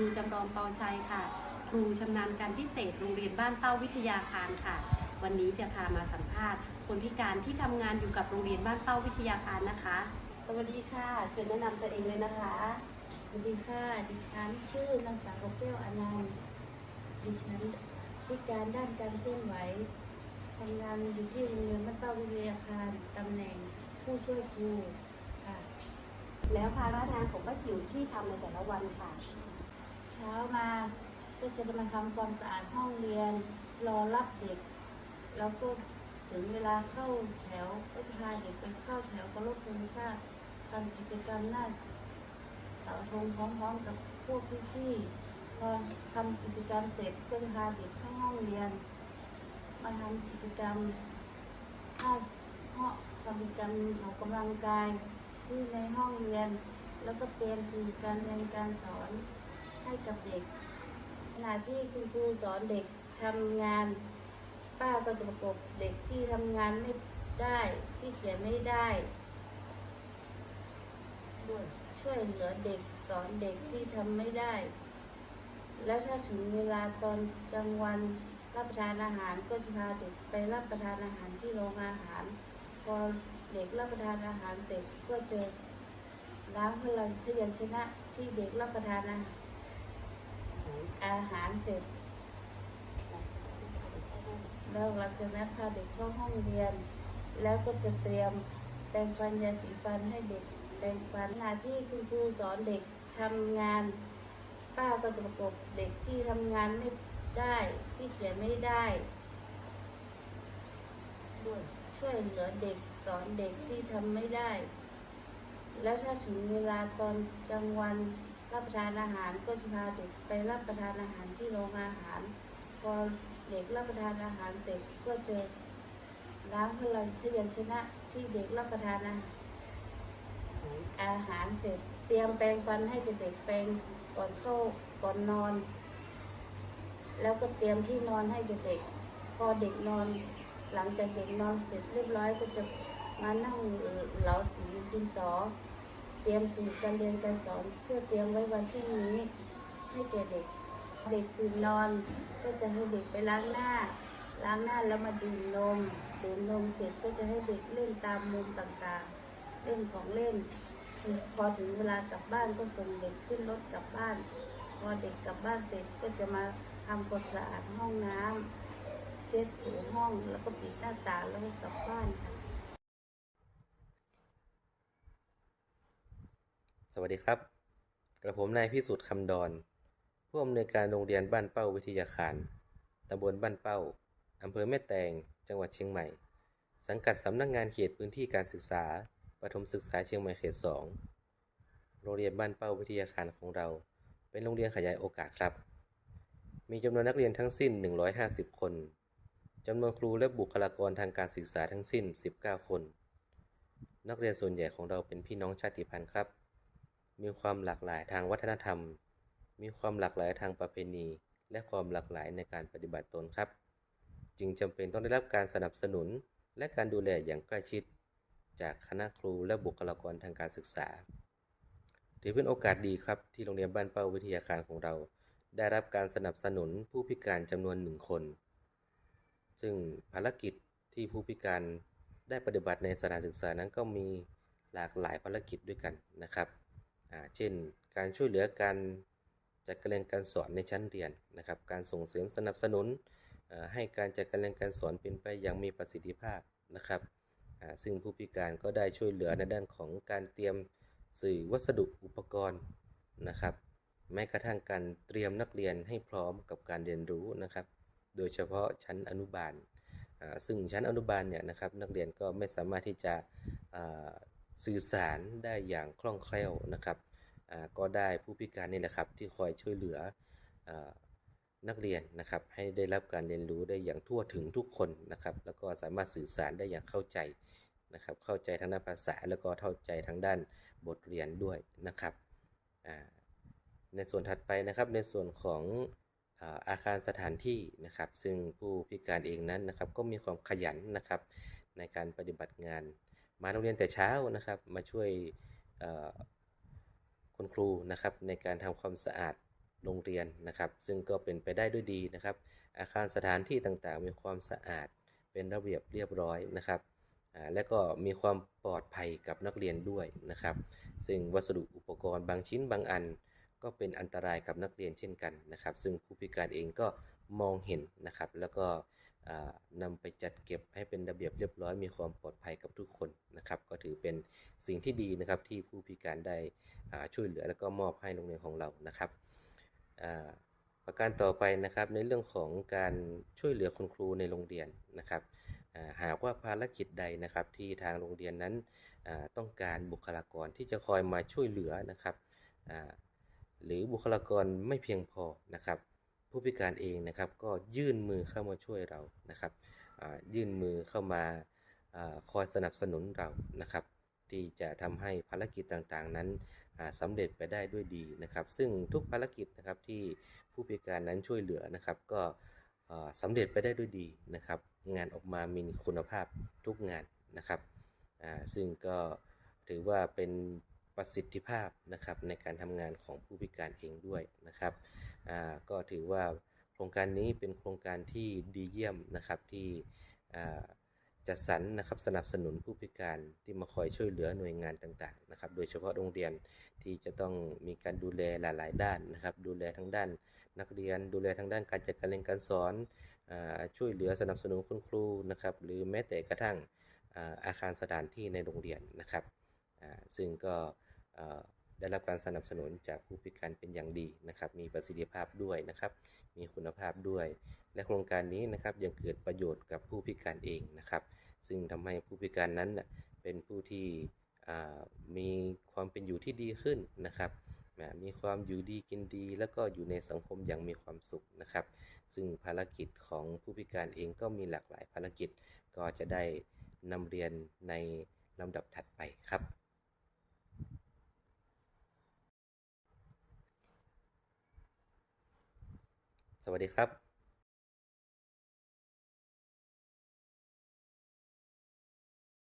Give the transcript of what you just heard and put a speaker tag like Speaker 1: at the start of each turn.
Speaker 1: รูจำลองเปาชัยค่ะ ครูชำนาญการพิเศษโรงเรียนบ้านเป้าวิทยาคารค่ะ วันนี้จะพามาสัมภาษณ์คนพิการที่ทำงานอยู่กับโรงเรียนบ้านเป้าวิทยาคารนะคะ สวัสดีค่ะ เชิญแนะนำตัวเองเลยนะคะ
Speaker 2: สวัสดีค่ะดิฉันชื่อนางสาวแก้วอนันต์ดิฉันพิการด้านการเคลื่อนไหวทำงานอยู่ที่โรงเรียนบ้านเป้าวิทยาคารตำแหน่งผู้ช่วยครูค่ะ
Speaker 1: แล้วภาระงานของป้าจิ๋วที่ทำในแต่ละวันค่ะ
Speaker 2: เช้ามาก็จะมาทำความสะอาดห้องเรียน รอรับเด็ก แล้วก็ถึงเวลาเข้าแถวก็จะพาเด็กไปเข้าแถวเคารพธงชาติทำกิจกรรมหน้าเสาธงพร้อมๆกับพวกพี่ๆพอทำกิจกรรมเสร็จก็จะพาเด็กเข้าห้องเรียน มาทำกิจกรรมห้าห้องทำกิจกรรมออกกำลังกายที่ในห้องเรียน แล้วก็เตรียมสื่อการเรียนการสอน ให้กับเด็กขณะที่คุณครูสอนเด็กทำงาน ป้าก็จะประกบเด็กที่ทำงานไม่ได้ที่เขียนไม่ได้ช่วยช่วยเหลือเด็กสอนเด็กที่ทำไม่ได้ แล้วถ้าถึงเวลาตอนกลางวันรับประทานอาหารก็จะพาเด็กไปรับประทานอาหารที่โรงอาหาร พอเด็กรับประทานอาหารเสร็จก็จะล้างพลังพยัญชนะที่เด็กรับประทานอาหาร อาหารเสร็จ แล้วหลังจากนั้นพาเด็กเข้าห้องเรียน แล้วก็จะเตรียมแปรงฟันยาสีฟันให้เด็กแปรงฟันหน้าที่คุณครูสอนเด็กทำงาน ป้าก็จะประกบเด็กที่ทำงานไม่ได้ที่เขียนไม่ได้ ช่วยช่วยเหลือเด็กสอนเด็กที่ทำไม่ได้ แล้วถ้าถึงเวลาตอนกลางวัน รับประทานอาหารก็จะพาเด็กไปรับประทานอาหารที่โรงอาหาร พอเด็กรับประทานอาหารเสร็จก็จะล้างพลังพยัญชนะที่เด็กรับประทานอาหารอาหารเสร็จเตรียมแปรงฟันให้เด็กแปรงก่อนเข้าก่อนนอน แล้วก็เตรียมที่นอนให้เด็กพอเด็กนอน หลังจากเด็กนอนเสร็จเรียบร้อยก็จะมานั่งเหลาสีดินสอ เตรียมสูตรการเรียนการสอน เพื่อเตรียมไว้วันพรุ่งนี้ ให้แก่เด็ก เด็กตื่นนอน ก็จะให้เด็กไปล้างหน้า ล้างหน้าแล้วมาดื่มนมดื่มนมเสร็จก็จะให้เด็กเล่นตามมุมต่างๆ เล่นของเล่น พอถึงเวลากลับบ้านก็ส่งเด็กขึ้นรถกลับบ้าน พอเด็กกลับบ้านเสร็จก็จะมาทำความสะอาดห้องน้ำเช็ดถูห้องแล้วก็ปิดหน้าต่างแล้วก็กลับบ้านค่ะ
Speaker 3: ส วัสดีครับ กระผมนายพิสุทธิ์คำดอน ผู้อำนวยการโรงเรียนบ้านเป้าวิทยาคาร ตำบลบ้านเป้า อำเภอแม่แตง จังหวัดเชียงใหม่ สังกัดสำนักงานเขตพื้นที่การศึกษา ประถมศึกษาเชียงใหม่เขต 2 โรงเรียนบ้านเป้าวิทยาคารของเรา เป็นโรงเรียนขยายโอกาสครับ มีจำนวนนักเรียนทั้งสิ้น 150 คนจำนวนครูและบุคลากรทางการศึกษาทั้งสิ้น 19 คน นักเรียนส่วนใหญ่ของเราเป็นพี่น้องชาติพันธุ์ครับ มีความหลากหลายทางวัฒนธรรม มีความหลากหลายทางประเพณี และความหลากหลายในการปฏิบัติตนครับ จึงจำเป็นต้องได้รับการสนับสนุน และการดูแลอย่างใกล้ชิด จากคณะครูและบุคลากรทางการศึกษา ถือเป็นโอกาสดีครับที่โรงเรียนบ้านเป้าวิทยาคารของเรา ได้รับการสนับสนุนผู้พิการจำนวนหนึ่งคน ซึ่งภารกิจที่ผู้พิการได้ปฏิบัติในสถานศึกษานั้นก็มีหลากหลายภารกิจด้วยกันนะครับ เช่น การช่วยเหลือการจัดการเรียนการสอนในชั้นเรียนนะครับ การส่งเสริมสนับสนุนให้การจัดการเรียนการสอนเป็นไปอย่างมีประสิทธิภาพนะครับอ่าซึ่งผู้พิการก็ได้ช่วยเหลือในด้านของการเตรียมสื่อวัสดุอุปกรณ์นะครับ แม้กระทั่งการเตรียมนักเรียนให้พร้อมกับการเรียนรู้นะครับ โดยเฉพาะชั้นอนุบาลอ่าซึ่งชั้นอนุบาลเนี่ยนะครับนักเรียนก็ไม่สามารถที่จะอ่า สื่อสารได้อย่างคล่องแคล่วนะครับอ่าก็ได้ผู้พิการนี่แหละครับที่คอยช่วยเหลืออนักเรียนนะครับให้ได้รับการเรียนรู้ได้อย่างทั่วถึงทุกคนนะครับ แล้วก็สามารถสื่อสารได้อย่างเข้าใจนะครับ เข้าใจทางด้านภาษาแล้วก็เข้าใจทางด้านบทเรียนด้วยนะครับอ่าในส่วนถัดไปนะครับในส่วนของอาอาคารสถานที่นะครับ ซึ่งผู้พิการเองนั้นนะครับก็มีความขยันนะครับในการปฏิบัติงาน มาโรงเรียนแต่เช้านะครับ มาช่วยคุณครูนะครับในการทำความสะอาดโรงเรียนนะครับ ซึ่งก็เป็นไปได้ด้วยดีนะครับ อาคารสถานที่ต่างๆ มีความสะอาดเป็นระเบียบเรียบร้อยนะครับและก็มีความปลอดภัยกับนักเรียนด้วยนะครับ ซึ่งวัสดุอุปกรณ์บางชิ้นบางอัน ก็เป็นอันตรายกับนักเรียนเช่นกันนะครับ ซึ่งผู้พิการเองก็มองเห็นนะครับ แล้วก็ นำไปจัดเก็บให้เป็นระเบียบเรียบร้อยมีความปลอดภัยกับทุกคนนะครับ ก็ถือเป็นสิ่งที่ดีนะครับที่ผู้พิการได้ช่วยเหลือแล้วก็มอบให้โรงเรียนของเรานะครับประการต่อไปนะครับในเรื่องของการช่วยเหลือคุณครูในโรงเรียนนะครับาหากว่าภารกิจใดนะครับที่ทางโรงเรียนนั้นต้องการบุคลากรที่จะคอยมาช่วยเหลือนะครับหรือบุคลากรไม่เพียงพอนะครับ ผู้พิการเองนะครับก็ยื่นมือเข้ามาช่วยเรานะครับยื่นมือเข้ามาอคอยสนับสนุนเรานะครับ ที่จะทำให้ภารกิจต่างๆนั้นอ่าสำเร็จไปได้ด้วยดีนะครับ ซึ่งทุกภารกิจนะครับที่ผู้พิการนั้นช่วยเหลือนะครับ ก็อ่าสำเร็จไปได้ด้วยดีนะครับ งานออกมามีคุณภาพทุกงานนะครับซึ่งก็ถือว่าเป็น ประสิทธิภาพนะครับในการทำงานของผู้พิการเองด้วยนะครับอ่าก็ถือว่าโครงการนี้เป็นโครงการที่ดีเยี่ยมนะครับที่อ่าจัดสรรนะครับสนับสนุนผู้พิการที่มาคอยช่วยเหลือหน่วยงานต่างๆนะครับโดยเฉพาะโรงเรียนที่จะต้องมีการดูแลหลาย ๆ ด้านนะครับ ดูแลทั้งด้าน นักเรียนดูแลทั้งด้านการจัดการเรียนการสอนอาช่วยเหลือสนับสนุนคุณครูนะครับหรือแม้แต่กระทั่งอ่าอาคารสถานที่ในโรงเรียนนะครับอ่าซึ่งก็ ได้รับการสนับสนุนจากผู้พิการเป็นอย่างดีนะครับ มีประสิทธิภาพด้วยนะครับ มีคุณภาพด้วย และโครงการนี้นะครับยังเกิดประโยชน์กับผู้พิการเองนะครับ ซึ่งทำให้ผู้พิการนั้นเป็นผู้ที่มีความเป็นอยู่ที่ดีขึ้นนะครับมีความอยู่ดีกินดี แล้วก็อยู่ในสังคมอย่างมีความสุขนะครับ ซึ่งภารกิจของผู้พิการเองก็มีหลากหลายภารกิจก็จะได้นำเรียนในลำดับถัดไปครับ วัสดีครับ